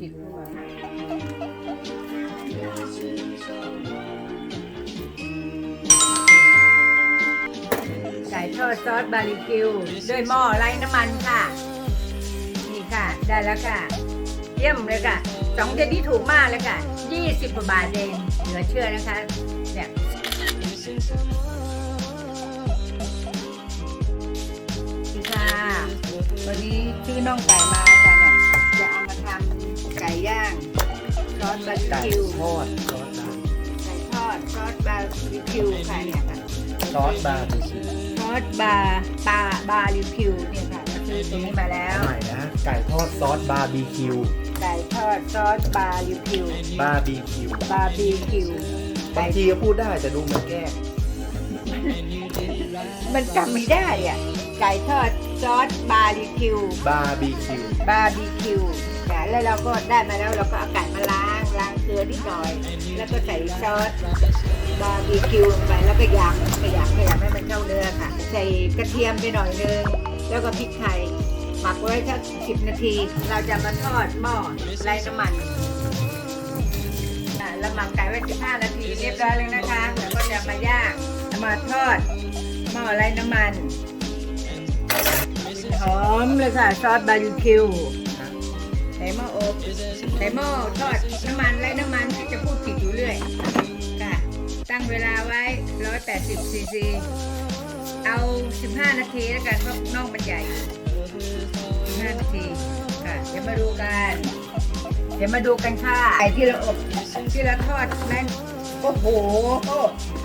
สิบกว่าไก่ทอดซอสบาร์บีคิว ด้วยหม้อไร้น้ำมันค่ะ นี่ค่ะ ได้แล้วค่ะ เยี่ยมเลยค่ะสองเจนนี้ถูกมากเลยค่ะยี่สิบกว่าบาทเองเหลือเชื่อนะคะเนี่ยนี่ค่ะ วันนี้ชื่อน้องไก่มาค่ะเนี่ยจะเอามาทำ ไก่ย่าง ซอสบาร์บีไก่คิวทอดซอสบาร์ไก่ทอด ซอสบาร์บีคิวค่ะเนี่ยค่ะ ซอสบาร์บีคิวซอสบาร์บาร์บาร์บีคิวเนี่ยค่ะเราซื้อตรงนี้มาแล้ว ใหม่นะ ไก่ทอดซอสบาร์บีคิว ไก่ทอดซอสบาร์บีคิว บาร์บีคิว บาร์บีคิวบางทีก็พูดได้แต่ดูเหมือนแกล้งมันจำไม่ได้อะ ไก่ทอดซอสบาร์บีคิว บาร์บีคิว บาร์บีคิว ค่ะแล้วเราก็ได้มาแล้วเราก็เอาไก่มาล้างล้างเกลือนิดหน่อย แล้วก็ใส่ซอสบาร์บีคิวลงไปแล้วก็ยำก็ยำก็ยำให้มันเข้าเนื้อค่ะ ใส่กระเทียมไปหน่อยนึงแล้วก็พริกไทยหมักไว้สักสิบนาที เราจะมาทอดหม้อไร้น้ำมันอะเราหมักไก่ไว้สิบห้านาทีเรียบร้อยแล้วนะคะแล้วก็จะมาย่างมาทอดหม้อไร้น้ำมันหอมเลยค่ะซอสบาร์บีคิว ส่หม้ออบใส่หม้อทอดน้ำมันไร้น้ำมันที่จะพูดผิดอยู่เรื่อยค่ะ ตั้งเวลาไว้ 180ซีซีเอา 15 นาทีแล้วกันเพราะน่องมันใหญ่ 15 นาทีค่ะเดี๋ยวมาดูกัน เดี๋ยวมาดูกันค่ะไก่ที่เราอบที่เราทอดนั้นโอ้โห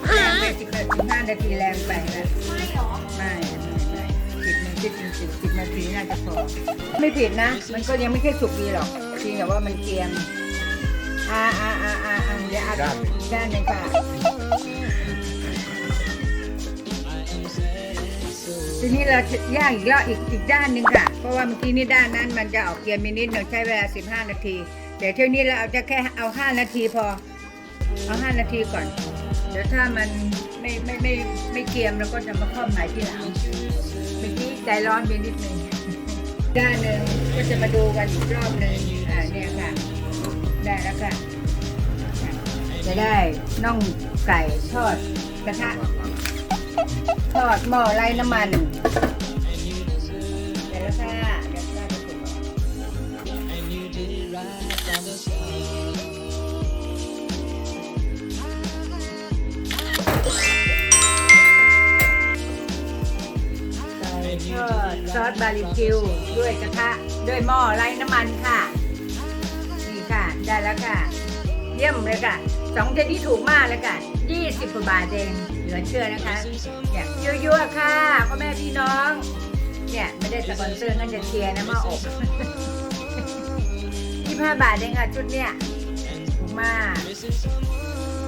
แรงไปสิบห้านาทีแรงไปนะไม่หรอไม่ ไม่ไม่สิบนาทีจริงๆสิบนาทีน่าจะพอไม่ผิดนะ มันก็ยังไม่ค่อยสุกดีหรอกเพียงแต่ว่ามันเกรียมอ่าอ่าอ่าอ่าอ่าเดี๋ยวอัดด้านหนึ่งด้านหนึ่งค่ะทีนี้เราจะย่างอีกรอบอีกอีกด้านหนึ่งค่ะ เพราะว่าเมื่อกี้นี่ด้านนั้นมันจะออกเกรียมไปนิดหนึ่งใช้เวลา 15 นาทีเดี๋ยวเที่ยวนี้เราเอาจะแค่เอา 5 นาทีพอ เอา 5 นาทีก่อนเดี๋ยวถ้ามันไม่ไม่ไม่ไม่เกรียมเราก็จะมาครอบหม่ทีหลังเมื่อกี้ใจร้อนไปนิดนึงด้านหนึ่งก็จะมาดูกันอีกรอบหนึ่งอ่าเนี่ยค่ะ ได้แล้วค่ะ จะได้น่องไก่ทอดกระทะทอดหม้อไร้น้ำมันเดี๋ยวแล้วค่ะ ก่ทอดซอสบาร์บีคิวด้วยกระทะด้วยหม้อไร้น้ำมันค่ะ นี่ค่ะ ได้แล้วค่ะ เยี่ยมเลยค่ะสองเจนนี้ถูกมากเลยค่ะยี่สิบกว่าบาทเองเหลือเชื่อนะคะเนี่ยยั่วๆค่ะพ่อแม่พี่น้อง เนี่ยไม่ได้สปอนเซอร์งั้นจะเชียร์นะหมาอบยี่ห้าบาทเองค่ะ ชุดเนี่ยถูกมาก